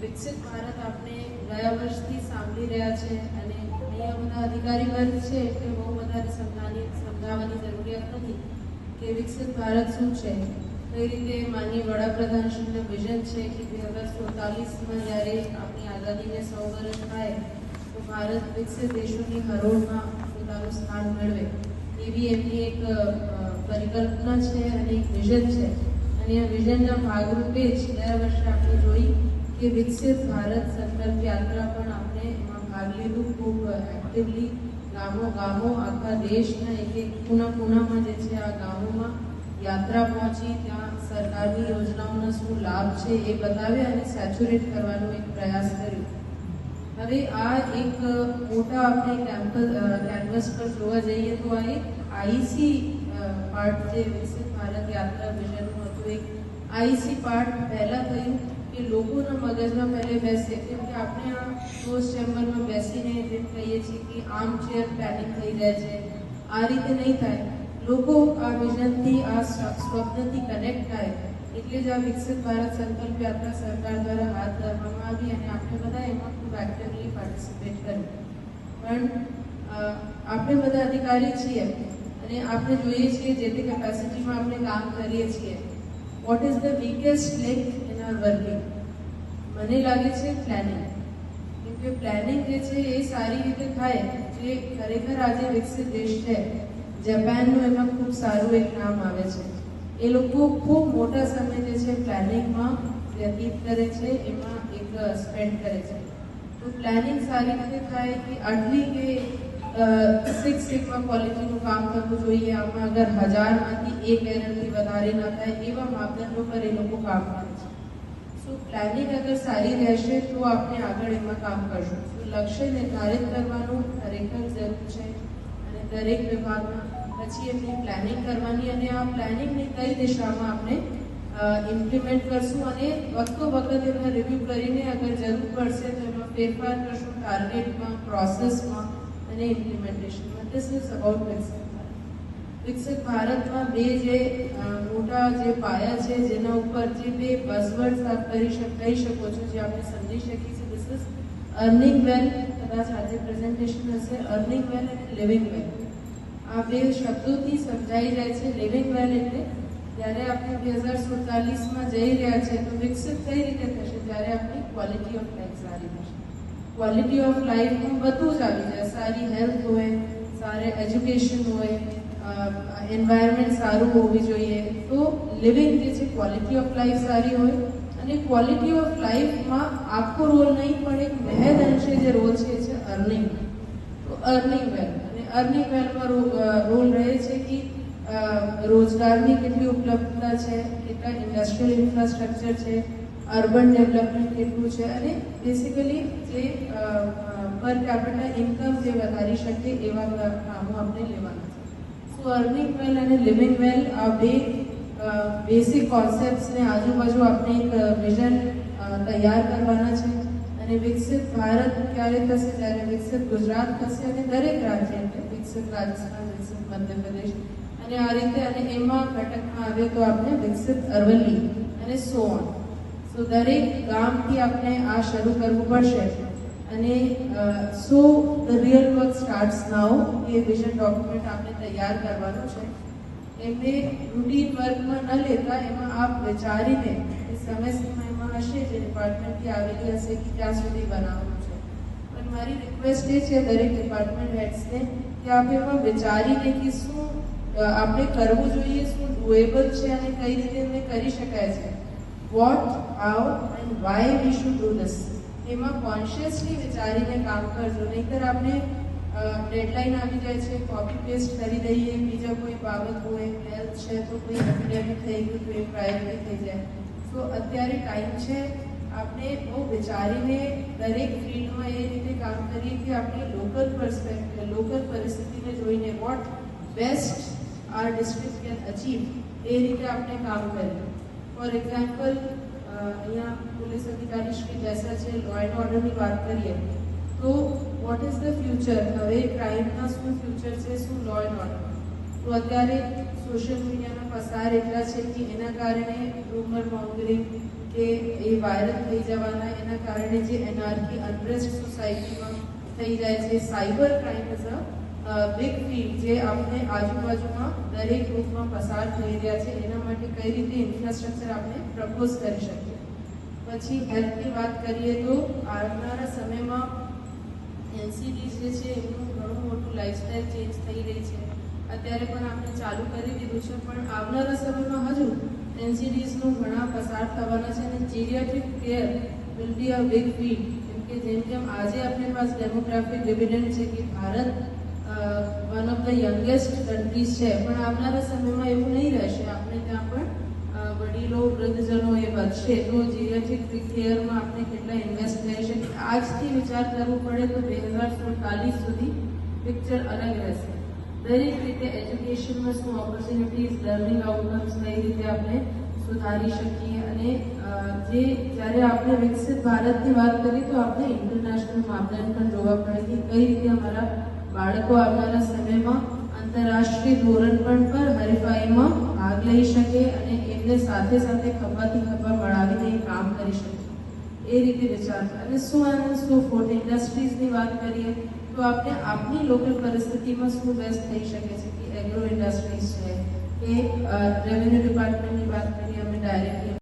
વિકસિત ભારત આપણે ગયા વર્ષથી સાંભળી રહ્યા છે અને અહીંયા બધા અધિકારી વર્ગ છે એટલે બહુ વધારે સમજાવવાની સમજાવવાની જરૂરિયાત નથી કે વિકસિત ભારત શું છે. કઈ રીતે માનનીય વડાપ્રધાનશ્રીનું વિઝન છે કે બે હજાર સુડતાલીસમાં જ્યારે આપણી આઝાદીને સો વર્ષ થાય તો ભારત વિકસિત દેશોની હરોળમાં પોતાનું સ્થાન મેળવે. એવી એમની એક પરિકલ્પના છે અને એક વિઝન છે. અને આ વિઝનના ભાગરૂપે જ ગયા વર્ષે આપણે જોઈ કે વિકસિત ભારત સંકલ્પ યાત્રા પણ આપણે એમાં ભાગ લીધું. ખૂબ એક્ટિવલી ગામો ગામો આખા દેશના એક એક ખૂણા ખૂણામાં જે છે આ ગામોમાં યાત્રા પહોંચી. ત્યાં સરકારની યોજનાઓનો શું લાભ છે એ બતાવ્યા અને સેચ્યુરેટ કરવાનો એક પ્રયાસ કર્યો. હવે આ એક મોટા આપણે કેમ્પસ કેનવસ પર જોવા જઈએ તો આ એક આઈસી પાર્ટ જે વિકસિત ભારત યાત્રા વિઝનનું હતું આઈસી પાર્ટ પહેલાં થયું કે લોકોના મગજમાં પહેલે બેસે, કેમ કે આપણે આ ક્લોઝ ચેમ્બરમાં બેસીને જેમ કહીએ છીએ કે આમ ચેર પ્લાનિંગ થઈ જાય છે. આ રીતે નહીં થાય. લોકો આ વિઝનથી, આ સ્વપ્નથી કનેક્ટ થાય. એટલે જ આ વિકસિત ભારત સંકલ્પ યાત્રા સરકાર દ્વારા હાથ ધરવામાં આવી અને આપણે બધા એમાં ખૂબ એક્ટિવલી પાર્ટિસિપેટ કર્યું. પણ આપણે બધા અધિકારી છીએ અને આપણે જોઈએ છીએ જે તે કેપેસિટીમાં આપણે કામ કરીએ છીએ. What is the weakest link in our working મને લાગે છે પ્લાનિંગ કે પ્લાનિંગ જે છે એ સારી રીતે થાય, જે ખરેખર આજે વિકસિત દેશ છે જાપાનનું એમાં ખૂબ સારું એક નામ આવે છે. એ લોકો ખૂબ મોટા સમય જે છે પ્લાનિંગમાં વ્યતીત કરે છે, એમાં એક સ્પેન્ડ કરે છે. તો પ્લાનિંગ સારી રીતે થાય કે આટલી કે સિક્સ સિગ્મા ક્વોલિટીનું કામ કરવું જોઈએ. આમાં અગર હજારમાંથી એક એરરથી વધારે ના થાય, એવા માપદંડો પર એ લોકો કામ કરે છે. સો પ્લાનિંગ અગર સારી રહેશે, તો આપણે આગળ એમાં કામ કરશું. તો લક્ષ્ય નિર્ધારિત કરવાનું ખરેખર જરૂર છે. અને દરેક વિભાગમાં પછી એમની પ્લાનિંગ કરવાની અને આ પ્લાનિંગની કઈ દિશામાં આપણે ઇમ્પ્લિમેન્ટ કરશું અને વખતો વખત એમને રિવ્યૂ કરીને અગર જરૂર પડશે તો એમાં ફેરફાર કરશું ટાર્ગેટમાં પ્રોસેસમાં અને ઇમ્પ્લિમેન્ટેશનમાં ઇઝ અબાઉટ વિકસિત ભારત વિકસિત ભારતમાં બે જે મોટા જે પાયા છે, જેના ઉપર જે બે બઝવર્ડ્સ આપ કરી કહી શકો છો, જે આપણે સમજી શકીએ છીએ ધીસ ઇઝ અર્નિંગ વેલ કદાચ આજે પ્રેઝન્ટેશન હશે અર્નિંગ વેલ અને લિવિંગ વેલ આ બે શબ્દોથી સમજાઈ જાય છે લિવિંગ વેલ એટલે જ્યારે આપણે બે હજાર સુડતાલીસમાં જઈ રહ્યા છે, તો વિકસિત કઈ રીતે થશે? જ્યારે આપણી ક્વોલિટી ઓફ લાઈફ સારી થશે. ક્વોલિટી ઓફ લાઈફમાં બધું જ આવી જાય. સારી હેલ્થ હોય, સારે એજ્યુકેશન હોય એન્વાયરમેન્ટ સારું હોવી જોઈએ. તો લિવિંગ જે છે ક્વોલિટી ઓફ લાઈફ સારી હોય અને ક્વોલિટી ઓફ લાઈફમાં આખો રોલ નહીં પણ એક મહેદ અંશે જે રોલ છે, એ છે અર્નિંગ તો અર્નિંગ વેલ અને અર્નિંગ વેલમાં રોલ રહે છે કે રોજગારની કેટલી ઉપલબ્ધતા છે, કેટલા ઇન્ડસ્ટ્રીયલ ઇન્ફ્રાસ્ટ્રક્ચર છે અર્બન ડેવલપમેન્ટ કેટલું છે. અને બેસિકલી જે પર કેપિટા ઇન્કમ જે વધારી શકે એવા કામો આપણે લેવાના છે. સો અર્નિંગ વેલ અને લિવિંગ વેલ આ બે બેસિક કોન્સેપ્ટ્સને આજુબાજુ આપણે એક વિઝન તૈયાર કરવાના છે. અને વિકસિત ભારત ક્યારે થશે? ત્યારે વિકસિત ગુજરાત થશે અને દરેક રાજ્ય વિકસિત રાજસ્થાન, વિકસિત મધ્યપ્રદેશ અને આ રીતે અને એમાં ઘટકમાં આવે તો આપણે વિકસિત અરવલ્લી અને સો ઓન સો દરેક ગામથી આપણે આ શરૂ કરવું પડશે. અને so the real work starts now A vision document આપણે તૈયાર કરવાનું છે. એમને રૂટીન વર્કમાં ન લેતા એમાં આપ વિચારીને સમય સમયમાં હશે જે ડિપાર્ટમેન્ટથી આવેલી હશે કે ક્યાં સુધી બનાવવાનું છે. પણ મારી રિક્વેસ્ટ એ છે દરેક ડિપાર્ટમેન્ટ હેડ્સને કે આપ એમાં વિચારીને કે શું આપણે કરવું જોઈએ, શું ડુએબલ છે અને કઈ રીતે એમને કરી શકાય છે. What how and why we should do this એમાં કોન્શિયસલી વિચારીને કામ કરજો. નહીંતર આપણે ડેડલાઇન આવી જાય છે કોપી પેસ્ટ કરી દઈએ, બીજા કોઈ બાબત હોય હેલ્થ છે, તો કોઈ એપિડેમિક થઈ ગયું, તો એ પ્રાયોરિટી થઈ જાય. તો અત્યારે ટાઈમ છે આપણે બહુ વિચારીને દરેક ફિલ્ડમાં એ રીતે કામ કરીએ કે આપણે લોકલ પર્સપેક્ટિવ લોકલ પરિસ્થિતિને જોઈને what best are district can achieve એ રીતે આપણે કામ કરીએ. ફોર એક્ઝામ્પલ અહીંયા પોલીસ અધિકારી શ્રી જૈસા છે લો એન્ડ ઓર્ડરની વાત કરીએ, તો વોટ ઇઝ ધ ફ્યુચર હવે ક્રાઇમના શું ફ્યુચર છે, શું લો એન્ડ ઓર્ડર તો અત્યારે સોશિયલ મીડિયાના પસાર એટલા છે કે એના કારણે રૂમર મોંગરિંગ કે એ વાયરલ થઈ જવાના, એના કારણે જે એનઆરકી અનરેસ્ટ સોસાયટીમાં થઈ જાય છે cyber crime is a big field જે આપણે આજુબાજુમાં દરેક રૂપમાં પસાર થઈ રહ્યા છે, એના માટે કઈ રીતે ઇન્ફ્રાસ્ટ્રક્ચર આપણે પ્રપોઝ કરી શકીએ? પછી હેલ્થની વાત કરીએ તો આવનારા સમયમાં એનસીડીઝ જે છે એમનું ઘણું મોટું લાઇફસ્ટાઇલ ચેન્જ થઈ રહી છે. અત્યારે પણ આપણે ચાલુ કરી દીધું છે, પણ આવનારા સમયમાં હજુ એનસીડીઝનું ઘણા પસાર થવાના છે અને geriatric care will be a big field કેમ કે જેમ જેમ આજે આપણી પાસે ડેમોગ્રાફિક ડિવિડન્ડ છે કે Bharat one of the youngest countries છે. પણ આવનારા સમયમાં એવું નહીં રહેશે. આપણે ત્યાં પણ વડીલો, વૃદ્ધજનો એ વધશે. તો જીરિયાટ્રિક કેરમાં આપણે કેટલા ઇન્વેસ્ટ શકીએ આજથી વિચાર કરવો પડે તો બે હજાર સુડતાલીસ સુધી પિક્ચર અલગ રહેશે. દરેક રીતે એજ્યુકેશનમાં શું ઓપોર્ચ્યુનિટીઝ લર્નિંગ આઉટકમ્સ કઈ રીતે આપણે સુધારી શકીએ? અને જે જ્યારે આપણે વિકસિત ભારતની વાત કરીએ તો આપણે ઇન્ટરનેશનલ માપદંડ પણ જોવા પડે કે કઈ રીતે અમારા બાળકો આવનારા સમયમાં આંતરરાષ્ટ્રીય ધોરણ પણ પર હરીફાઈમાં ભાગ લઈ શકે અને એમને સાથે સાથે ખભાથી ખભા મળાવીને કામ કરી શકે. એ રીતે વિચારતા અને શું આનંદ, શું ફૂડ ઇન્ડસ્ટ્રીઝની વાત કરીએ તો આપણે આપણી લોકલ પરિસ્થિતિમાં શું બેસ્ટ થઈ શકે છે? કે એગ્રો ઇન્ડસ્ટ્રીઝ છે, કે રેવન્યુ ડિપાર્ટમેન્ટની વાત કરીએ, અમે ડાયરેક્ટલી